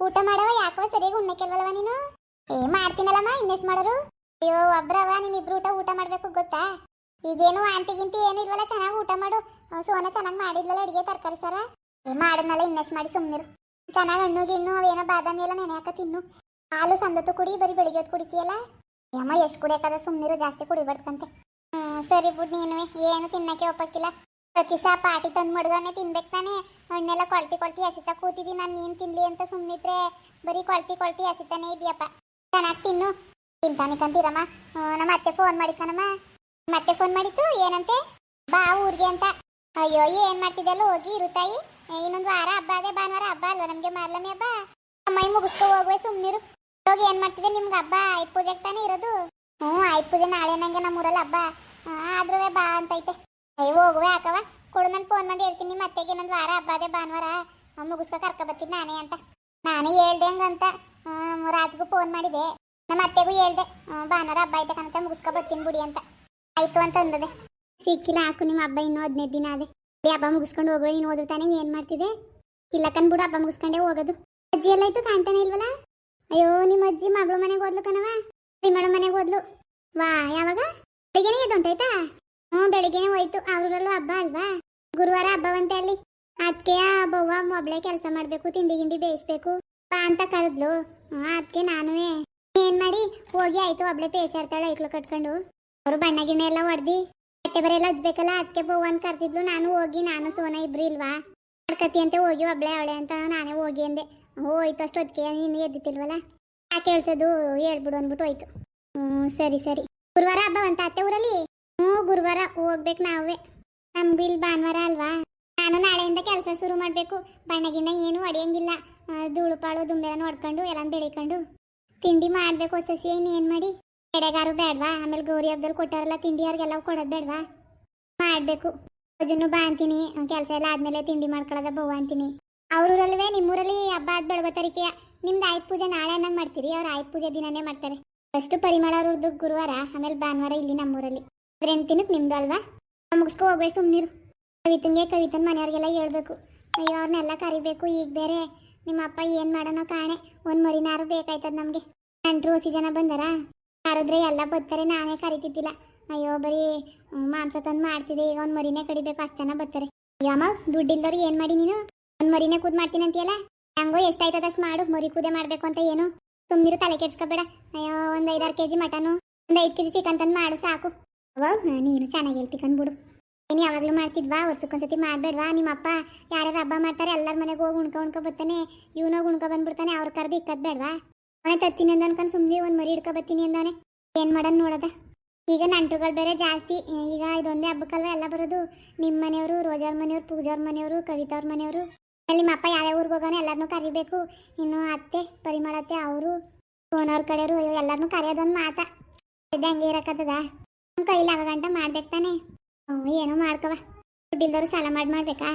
ಊಟ ಮಾಡವ ಯಾಕವ ಸರಿಯಾಗಿ ಉಣ್ಣಕ್ಕೆಲ್ವಲ್ವ ನೀನು? ಏ, ಮಾಡ್ತೀನಲ್ಲಮ್ಮ, ಇನ್ನೆಷ್ಟು ಮಾಡೋರು? ಅಯ್ಯೋ, ಒಬ್ರವ ನೀನು ಇಬ್ರು ಊಟ ಊಟ ಮಾಡ್ಬೇಕು ಗೊತ್ತಾ? ಈಗೇನು ಆಂಟಿಗಿಂತಿ ಏನು ಇಲ್ವಲ್ಲ, ಚೆನ್ನಾಗಿ ಊಟ ಮಾಡು. ಸೋನ ಚೆನ್ನಾಗಿ ಮಾಡಿದ್ಲಲ್ಲ, ಅಡಿಗೆ ತರಕಾರಿ ಸರ? ಏ, ಮಾಡಿದ್ನಲ್ಲ, ಇನ್ನೆಷ್ಟು ಮಾಡಿ ಸುಮ್ಮನಿರು ಚೆನ್ನಾಗಿ ಹಣ್ಣು, ಗಿಣ್ಣು, ಅವೇನೋ ಬಾದಾಮಿ ಎಲ್ಲ ನೆನೆ ಹಾಕ ತಿನ್ನು. ಹಾಲು ಸಂದತ್ತು ಕುಡಿ, ಬರೀ ಬೆಳಿಗ್ಗೆ ಹೊತ್ತು ಕುಡಿತೀಯಲ್ಲ? ಅಮ್ಮ, ಎಷ್ಟು ಕುಡಿಯೋಕದ ಸುಮ್ಮನಿರು ಜಾಸ್ತಿ ಕುಡಿಬಾರ್ದಂತೆ ಹ್ಞೂ ಸರಿ ಬಿಡ್ ನೀನು ಏನು ತಿನ್ನಕ್ಕೆ ಒಪ್ಪಕ್ಕಿಲ್ಲ. ಪ್ರತಿ ಸಹ ಪಾಟಿ ತಂದು ಮಡ್ಗನೆ ತಿನ್ಬೇಕು ತಾನೇ. ಹಣ್ಣೆಲ್ಲ ಕೊಳ್ತಿ ಕೊಳ್ತಿ ಹಸಿತಾ ಕೂತಿದಿ, ನಾನು ನೀನು ತಿನ್ಲಿ ಅಂತ ಸುಮ್ಮನಿದ್ರೆ ಬರೀ ಕೊಳ್ತಿ ಕೊಳ್ತಿ ಹಸಿತಾನೆ ಇದೆಯಪ್ಪ ಚೆನ್ನಾಗಿ ತಿನ್ನು. ತಿಂತಾನೆ ಕಂತೀರಮ್ಮ. ನಮ್ಮ ಅತ್ತೆ ಫೋನ್ ಮಾಡಿದ್ದಾನಮ್ಮ ಮತ್ತೆ ಫೋನ್ ಮಾಡಿತ್ತು ಏನಂತೆ? ಬಾ ಊರಿಗೆ ಅಂತ. ಅಯ್ಯೋ, ಏನ್ ಮಾಡ್ತಿದ್ದಲ್ಲ ಹೋಗಿ ಇರುತ್ತಾಯಿ ಇನ್ನೊಂದು ವಾರ ಹಬ್ಬ ಅದೇ, ಭಾನುವಾರ ಹಬ್ಬ ಅಲ್ವಾ ನಮ್ಗೆ ಮಾರ್ಲಮಿ ಹಬ್ಬ? ಅಮ್ಮೈ ಮುಗಿಸ್ಕೊ ಹೋಗುವೆ ಸುಮ್ಮನಿರು ಹೋಗಿ ಏನ್ ಮಾಡ್ತಿದ್ದೆ? ನಿಮ್ಗೆ ಹಬ್ಬ, ಆಯ್ತು ಪೂಜೆಗೆ ತಾನೇ ಇರೋದು? ಹ್ಞೂ ಆಯ್ತು ಪೂಜೆ ನಾಳೆ ನಂಗೆ ನಮ್ಮೂರಲ್ಲಿ ಹಬ್ಬ. ಆದ್ರೂ ಬಾ ಅಂತೈತೆ. ಅಯ್ಯ ಹೋಗುವೆ ಹಾಕವ ಕೊಡು, ನಾನು ಫೋನ್ ಮಾಡಿ ಹೇಳ್ತೀನಿ, ನಿಮ್ಮ ಅತ್ತೆಗೆ ಇನ್ನೊಂದು ವಾರ ಹಬ್ಬ ಅದೇ ಭಾನುವಾರ. ಮುಗಿಸ್ಕೊ ಕರ್ಕ ಬರ್ತೀನಿ ನಾನೇ ಅಂತ. ನಾನೇ ಹೇಳ್ದೆ ಹಂಗಂತ ರಾಜ್ಗೂ ಫೋನ್ ಮಾಡಿದೆ. ನಮ್ಮ ಅತ್ತೆಗೂ ಹೇಳ್ದೆ ಭಾನುವಾರ ಹಬ್ಬ ಐತೆ ಕಣತೆ ಮುಗಿಸ್ಕೊ ಬರ್ತೀನಿ ಬಿಡಿ ಅಂತ. ಆಯ್ತು ಅಂತ ಅಂದದೆ ಸಿಕ್ಕಿಲ್ಲ, ಹಾಕು, ನಿಮ್ಮ ಹಬ್ಬ ಇನ್ನೂ ಹದಿನೈದು ದಿನ ಅದೇ. ಹಬ್ಬ ಮುಗಿಸ್ಕೊಂಡು ಹೋಗುವ ನೀನು ಹೋದ್ರೆ ತಾನೇ ಏನು ಮಾಡ್ತಿದೆ? ಇಲ್ಲ ಕನ್ಬಿಡು ಹಬ್ಬ ಮುಗಿಸ್ಕೊಂಡೇ ಹೋಗೋದು. ಅಜ್ಜಿ ಎಲ್ಲ ಆಯ್ತು, ಕಾಣ್ತಾನೆ ಇಲ್ವಲ್ಲ? ಅಯ್ಯೋ, ನಿಮ್ಮ ಅಜ್ಜಿ ಮಗಳು ಮನೆಗೆ ಓದ್ಲು ಕಣವ ಮೇಡಮ್ ಮನೆಗೆ ಓದ್ಲು. ವಾ, ಯಾವಾಗ? ಬೆಳಿಗ್ಗೆನೇ ಎದ್ದೊಂಟಾಯ್ತಾ? ಹ್ಞೂ, ಬೆಳಿಗ್ಗೆನೇ ಹೋಯ್ತು. ಅವ್ರಲ್ಲೂ ಹಬ್ಬ ಅಲ್ವಾ? ಗುರುವಾರ ಹಬ್ಬವಂತೆ ಅಲ್ಲಿ. ಅದಕ್ಕೆ ಬವ್ವ ಮೊಬ್ಳೆ ಕೆಲಸ ಮಾಡಬೇಕು, ತಿಂಡಿ ಗಿಂಡಿ ಬೇಯಿಸ್ಬೇಕು. ಬಾ ಅಂತ ಕರೆದ್ಲು. ಅದಕ್ಕೆ ನಾನು ಏನ್ ಮಾಡಿ? ಹೋಗಿ ಆಯ್ತು, ಒಬ್ಳೆ ಪೇಚಾಡ್ತಾಳೆ ಐಕ್ಳು ಕಟ್ಕೊಂಡು. ಅವರು ಬಣ್ಣ ಗಿಣ್ಣ ಎಲ್ಲ ಹೊಡ್ದು ಬಟ್ಟೆ ಬರೆ ಎಲ್ಲ ಹಚ್ಬೇಕಲ್ಲ ಅದಕ್ಕೆ ಬವ್ವ ಅಂತ ಕರ್ತಿದ್ಲು ನಾನು ಹೋಗಿ, ನಾನು ಸೋನ ಇಬ್ರು ಇಲ್ವಾ? ಮಾಡ್ಕತಿ ಅಂತ ಹೋಗಿ, ಒಬ್ಳೆ ಅವಳೆ ಅಂತ ನಾನೇ ಹೋಗಿ ಅಂದೆ. ಹೋಯ್ತು ಅಷ್ಟು ಅದಕ್ಕೆ ನೀನು ಎದ್ದಿತ್ತಿಲ್ವಲ್ಲ ಯಾಕೆ ಹೇಳ್ಸೋದು ಹೇಳ್ಬಿಡು ಅಂದ್ಬಿಟ್ಟು ಹೋಯ್ತು. ಹ್ಞೂ, ಸರಿ ಸರಿ. ಗುರುವಾರ ಹಬ್ಬ ಅಂತ ಅತ್ತೆ ಊರಲ್ಲಿ? ಹ್ಞೂ, ಗುರುವಾರ ಹೋಗ್ಬೇಕು ನಾವೇ. ನಮ್ಗೂ ಇಲ್ಲಿ ಭಾನುವಾರ ಅಲ್ವಾ? ನಾನು ನಾಳೆಯಿಂದ ಕೆಲಸ ಶುರು ಮಾಡಬೇಕು. ಬಣ್ಣಗಿನ ಏನು ಧೂಳುಪಾಳು ಧೂಳು ಪಾಳು, ದುಂಬೆಲ್ಲ ನೋಡ್ಕೊಂಡು ಎಲ್ಲ ಬೆಳಿಕೊಂಡು. ತಿಂಡಿ ಮಾಡಬೇಕು ಸಸಿ ಏನು ಮಾಡಿ? ಎಡೆಗಾರು ಬೇಡವಾ ಆಮೇಲೆ ಗೌರಿ ಹಬ್ಬದಲ್ಲಿ ಕೊಟ್ಟಾರಲ್ಲ, ತಿಂಡಿ ಅವ್ರಿಗೆಲ್ಲ ಕೊಡೋದು ಬೇಡವಾ ಮಾಡಬೇಕು. ಅಜನ್ನು ಬಾ ಅಂತೀನಿ. ಕೆಲಸ ಎಲ್ಲ ಆದ್ಮೇಲೆ ತಿಂಡಿ ಮಾಡ್ಕೊಳ್ಳೋದ ಬವ್ವ ಅಂತೀನಿ. ಅವ್ರೂರಲ್ವೇ? ನಿಮ್ಮೂರಲ್ಲಿ ಹಬ್ಬ ಆದ ತಾರೀಕಿಯ ನಿಮ್ದು ಆಯ್ತು ಪೂಜೆ ನಾಳೆ ಅನ್ನಂಗೆ ಮಾಡ್ತೀರಿ? ಅವ್ರು ಆಯ್ತು ಪೂಜೆ ದಿನನೇ ಮಾಡ್ತಾರೆ. ಫಸ್ಟ್ ಪರಿಮಳ ಅವ್ರದ್ದು ಗುರುವಾರ, ಆಮೇಲೆ ಭಾನುವಾರ ಇಲ್ಲಿ ನಮ್ಮೂರಲ್ಲಿ. ಅದ್ರ ತಿನ್ನಕ್ ನಿಮ್ದು ಅಲ್ವಾ? ಮುಗಿಸ್ಕೊ ಹೋಗ್ಬೇಕು ಸುಮ್ಮನಿರು ಕವಿತನ್ಗೆ ಕವಿತನ್ ಮನೆಯವ್ರಿಗೆಲ್ಲ ಹೇಳ್ಬೇಕು. ಅಯ್ಯೋ ಅವ್ರನ್ನೆಲ್ಲ ಕರಿಬೇಕು. ಈಗ ಬೇರೆ ನಿಮ್ಮ ಅಪ್ಪ ಏನು ಮಾಡನೋ ಕಾಣೆ. ಒಂದ್ ಮರಿನಾರು ಬೇಕಾಯ್ತದ ನಮಗೆ. ನಂಟ್ರು ಹೊಸಿ ಜನ ಬಂದಾರ? ಕರೆದ್ರೆ ಎಲ್ಲ ಬರ್ತಾರೆ ನಾನೇ ಕರಿತಿದ್ದಿಲ್ಲ. ಅಯ್ಯೋ, ಬರೀ ಮಾಂಸ ತಂದು ಮಾಡ್ತಿದ್ದೆ ಈಗ ಒಂದು ಮರಿನೇ ಕಡಿಬೇಕು. ಅಷ್ಟು ಜನ ಬರ್ತಾರೆ ಯಾಮ ದುಡ್ಡಿಲ್ದವ್ರು ಏನು ಮಾಡಿ ನೀನು? ಒಂದ್ ಮರಿನೇ ಕೂದ್ ಮಾಡ್ತೀನಿ ಅಂತೀಯಲ್ಲ ಹೆಂಗೋ ಎಷ್ಟಾಯ್ತದ ಅಷ್ಟು ಮಾಡು. ಮರಿ ಕೂದೆ ಮಾಡಬೇಕು ಅಂತ ಏನು? ಸುಮ್ಮನಿರು ತಲೆ ಕೆಡ್ಸ್ಕೊಬೇಡ. ಅಯ್ಯೋ, ಒಂದು ಐದಾರು ಕೆಜಿ ಮಟನು, ಒಂದ್ ಐದು ಕೆ ಜಿ ಚಿಕನ್ ತಂದು ಮಾಡು, ಸಾಕು. ಅವ ನೀನು ಚೆನ್ನಾಗಿ ಹೇಳ್ತಿ ಕಂದ್ಬಿಡು ನೀನು ಯಾವಾಗಲೂ ಮಾಡ್ತಿದ್ವಾ, ವರ್ಷಕ್ಕೊಂದ್ಸತಿ ಮಾಡಬೇಡ್ವಾ ನಿಮ್ಮ ಅಪ್ಪ ಯಾರ್ಯಾರು ಹಬ್ಬ ಮಾಡ್ತಾರೆ, ಎಲ್ಲರ ಮನೆಗೆ ಹೋಗಿ ಉಣ್ಕೊ ಉಣ್ಕೊ ಬರ್ತಾನೆ, ಇವನಾಗ ಉಣ್ಕೊ ಬಂದ್ಬಿಡ್ತಾನೆ, ಅವ್ರ ಕರ್ದು ಇಕ್ಕದ್ ಬೇಡವಾ? ಅವನೇ ತತ್ತೀನಿ ಅಂದ ಅನ್ಕೊಂಡು ಸುಮ್ಮನೆ ಒಂದು ಮರಿ ಹಿಡ್ಕೊ ಬರ್ತೀನಿ ಅಂದಾನೆ ಏನು ಮಾಡೋಣ ನೋಡದ? ಈಗ ನಂಟುಗಳು ಬೇರೆ ಜಾಸ್ತಿ ಈಗ ಇದೊಂದೇ ಹಬ್ಬಕ್ಕಲ್ವ ಎಲ್ಲ ಬರೋದು? ನಿಮ್ಮ ಮನೆಯವರು, ರೋಜಾರ್ ಮನೆಯವರು, ಪೂಜಾರ ಮನೆಯವರು, ಕವಿತಾವ್ರ ಮನೆಯವರು. ಅಲ್ಲಿ ನಿಮ್ಮ ಅಪ್ಪ ಯಾವ್ಯಾವ ಊರಿಗೆ ಹೋಗೋಣ ಎಲ್ಲರನ್ನೂ ಕರಿಬೇಕು. ಇನ್ನು ಅತ್ತೆ ಪರಿಮಳತ್ತೆ ಅವರು, ಸೋನವ್ರ ಕಡೆಯವರು ಎಲ್ಲರನ್ನೂ ಕರೆಯೋದೊಂದು ಮಾತಾ. ಇದ್ದಂಗೆ ಹಂಗೆ ಇರಕ್ಕತ್ತದ ನಮ್ಮ ಕೈಲಿ ಆಗಂಟ ಮಾಡ್ಬೇಕು ತಾನೆ. ಹ್ಞೂ ಏನೋ ಮಾಡ್ಕವ ದುಡ್ಡಿಲ್ದವ್ರು ಸಾಲ ಮಾಡಿ ಮಾಡ್ಬೇಕಾ?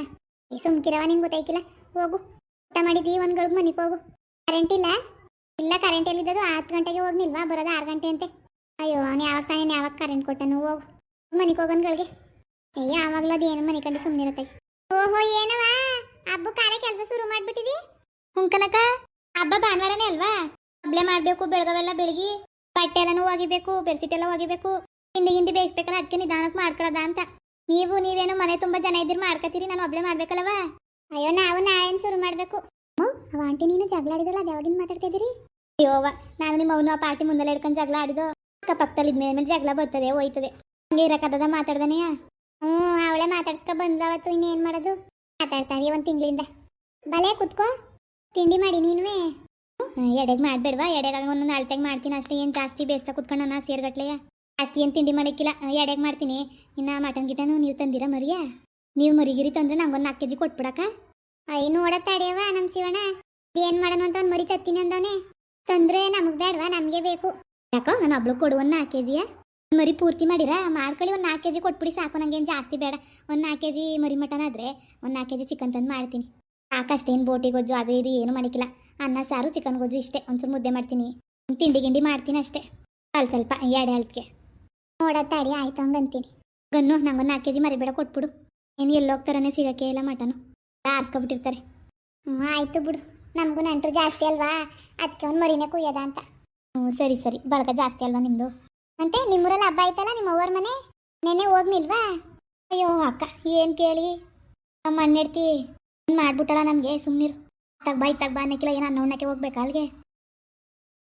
ಈ ಸುಮ್ಕಿರವ ನಿಂಗೆ ಗೊತ್ತಾಯ್ಕಿಲ್ಲ. ಹೋಗು. ಊಟ ಮಾಡಿದ್ದಿ ಒಂದು ಗಳಿಗೆ ಮನೆಗೆ ಹೋಗು. ಕರೆಂಟ್ ಇಲ್ಲ. ಇಲ್ಲ ಕರೆಂಟ್ ಎಲ್ಲಿದ್ದದು ಹತ್ತು ಗಂಟೆಗೆ ಹೋಗಿ ನಿಲ್ವಾ ಬರೋದು ಆರು ಗಂಟೆ ಅಂತೆ. ಅಯ್ಯೋ, ಅವ್ನು ಯಾವಾಗ ತಾನೆ ಯಾವಾಗ ಕರೆಂಟ್ ಕೊಟ್ಟನು ಹೋಗು. ಮನೆಗೆ ಹೋಗೋನ್ಗಳಿಗೆ ಏ, ಯಾವಾಗಲೂ ಅದು ಏನು ಮನೆ ಕಂಡು ಇರುತ್ತೆ ಓಹೋ ಏನವ ಹಬ್ಬ ಕಾರ್ಯ ಕೆಲಸ ಶುರು ಮಾಡ್ಬಿಟ್ಟಿದಿ? ಹುಂಕನಕ ಕನಕ ಹಬ್ಬ ಭಾನುವಾರನೇ ಅಲ್ವಾ? ಹಬ್ಬಳೆ ಮಾಡಬೇಕು, ಬೆಳಗವೆಲ್ಲ ಬೆಳಗಿ ಬಟ್ಟೆ ಎಲ್ಲನೂ ಒಗಿಬೇಕು ಬೆಡ್ಶೀಟ್ ಎಲ್ಲ ಒಗಿಬೇಕು ತಿಂಡಿ ಗಿಂಡಿ ಬೇಯಿಸ್ಬೇಕಲ್ಲ ಅದಕ್ಕೆ ನಿಧಾನಕ್ಕೆ ಮಾಡ್ಕೊಳ್ಳೋದ ಅಂತ. ನೀವು, ನೀವೇನು ಮನೆ ತುಂಬಾ ಜನ ಇದ್ದೀರಿ ಮಾಡ್ಕೊತೀರಿ ನಾನು ಒಬ್ಳೆ ಮಾಡ್ಬೇಕಲ್ವ ಅಯ್ಯೋ, ನಾವು ನಾಯನ್ ಶುರು ಮಾಡ್ಬೇಕು. ಅವ ಆಂಟಿ ನೀನು ಜಗಳ ಆಡಿದಲ್ಲ, ಅದು ಯಾವಾಗಿಂದ ಮಾತಾಡ್ತಿದ್ದೀರಿ ಅಯ್ಯೋವ ನಾನು ನಿಮ್ಮ ಅವನು ಆ ಪಾರ್ಟಿ ಮುಂದೆಲ್ಲ ಹಿಡ್ಕೊಂಡು ಜಗಳ ಆಡಿದೋ ಅಕ್ಕ ಪಕ್ಕದಲ್ಲಿ ಇದ್ಮೇಲೆ ಮೇಲೆ ಜಗಳ ಬರ್ತದೆ, ಹೋಯ್ತದೆ. ಹಂಗೆ ಇರಕ್ಕದ ಮಾತಾಡ್ದನೆಯಾ ಹ್ಞೂ ಅವಳೆ ಮಾತಾಡ್ಸ್ಕೊ ಬಂದವತ್ತು ಇನ್ನೇನ್ ಮಾಡೋದು? ಮಾತಾಡ್ತಾವೆ ಒಂದು ತಿಂಗಳಿಂದ. ಬಲೆ, ಕುತ್ಕೋ. ತಿಂಡಿ ಮಾಡಿ ನೀನುವೇ. ಎಡೆಗೆ ಮಾಡಬೇಡವಾ ಎಡೆಗಾಗ ಒಂದೊಂದು ಅಳ್ತೆಗೆ ಮಾಡ್ತೀನಿ, ಅಷ್ಟೇ, ಏನು ಜಾಸ್ತಿ ಬೇಯಿಸ್ತಾ ಕುತ್ಕೊಂಡು ನಾನು ಸೇರ್ಗಟ್ಲೆಯ? ಜಾಸ್ತಿ ಏನು ತಿಂಡಿ ಮಾಡಕ್ಕಿಲ್ಲ? ಎಡೆಗೆ ಮಾಡ್ತೀನಿ. ಇನ್ನು ಮಟನ್ ಗಿಟನು ನೀವು ತಂದಿರ ಮರಿಯ? ನೀವು ಮರಿಗಿರಿ ತಂದ್ರೆ ಒಂದು ನಾಲ್ಕು ಕೆ ಜಿ ಕೊಟ್ಬಿಡಕ ಅಯ್ಯ ಓಡತ್ತಾಡ್ಯವ ನಮ್ಮ ಶಿವಣ್ಣ. ಏನು ಮಾಡೋಣ ಅಂತ ಒಂದು ಮರಿ ತತ್ತೀನಿ ಅಂದವನೇ. ತಂದ್ರೆ ನಮಗೆ ಬೇಡವಾ ನಮಗೆ ಬೇಕು. ಯಾಕೋ, ನಾನು ಒಬ್ಳು ಕೊಡು ಒಂದು ನಾಲ್ಕು ಕೆ ಜಿಯ ಮರಿ ಪೂರ್ತಿ ಮಾಡಿರ? ಮಾಡ್ಕೊಳ್ಳಿ, ಒಂದು ನಾಲ್ಕು ಕೆ ಜಿ ಕೊಟ್ಬಿಡಿ ಸಾಕು ನಂಗೇನು ಜಾಸ್ತಿ ಬೇಡ. ಒಂದು ನಾಲ್ಕು ಕೆ ಜಿ ಮರಿ ಮಟನ್ ಆದರೆ ಒಂದು ನಾಲ್ಕು ಕೆ ಜಿ ಚಿಕನ್ ತಂದು ಮಾಡ್ತೀನಿ. ಸಾಕಷ್ಟೇನು ಬೋಟಿ ಗೊಜ್ಜು, ಅದು ಇದು ಏನು ಮಾಡಿಕ್ಕಿಲ್ಲ. ಅನ್ನ, ಸಾರು, ಚಿಕನ್ ಗೊಜ್ಜು ಇಷ್ಟೇ, ಒಂಚೂರು ಮುದ್ದೆ ಮಾಡ್ತೀನಿ. ತಿಂಡಿ ಗಿಂಡಿ ಮಾಡ್ತೀನಿ ಅಷ್ಟೇ. ಅಲ್ಲಿ ಸ್ವಲ್ಪ ಎಡೆ ಅಳ್ತಿಗೆ. ನೋಡತ್ತ ಅಡಿ, ಆಯ್ತು ಅಂತೀನಿ ಗನ್ನು, ನಂಗೊಂದು ನಾಲ್ಕು ಕೆ ಜಿ ಮರಿಬೇಡ ಕೊಟ್ಬಿಡು. ಏನು ಎಲ್ಲೋಗ್ತಾರನೇ ಸಿಗಕ್ಕೆ ಇಲ್ಲ ಮಟನು. ಆರಿಸ್ಕೊಬಿಟ್ಟಿರ್ತಾರೆ. ಹ್ಞೂ ಆಯ್ತು ಬಿಡು. ನಮಗೂ ನೆಂಟರು ಜಾಸ್ತಿ ಅಲ್ವಾ? ಅದಕ್ಕೆ ಒಂದು ಮರಿನೇ ಕುಯ್ಯದ ಅಂತ. ಹ್ಞೂ ಸರಿ ಸರಿ. ಬಳಗ ಜಾಸ್ತಿ ಅಲ್ವಾ ನಿಮ್ಮದು ಅಂತೆ, ನಿಮ್ಮೂರಲ್ಲಿ ಹಬ್ಬ ಆಯ್ತಲ್ಲ ನಿಮ್ಮ ಅವ್ರ ಮನೆ? ನೆನೆ ಹೋಗ್ನಿಲ್ವಾ? ಅಯ್ಯೋ, ಅಕ್ಕ, ಏನು ಕೇಳಿ? ನಮ್ಮ ಅಣ್ಣೆಡ್ತಿ ಮಾಡ್ಬಿಟ್ಟಳ ನಮಗೆ ಸುಮ್ಮನಿರು ತಗ್ ಬಾಯ್ ತಗ್ ಬಾ ಅನ್ನಕ್ಕಿಲ್ಲ, ಏನು ಅನ್ನೋಣಕ್ಕೆ ಹೋಗ್ಬೇಕಾ ಅಲ್ಲಿಗೆ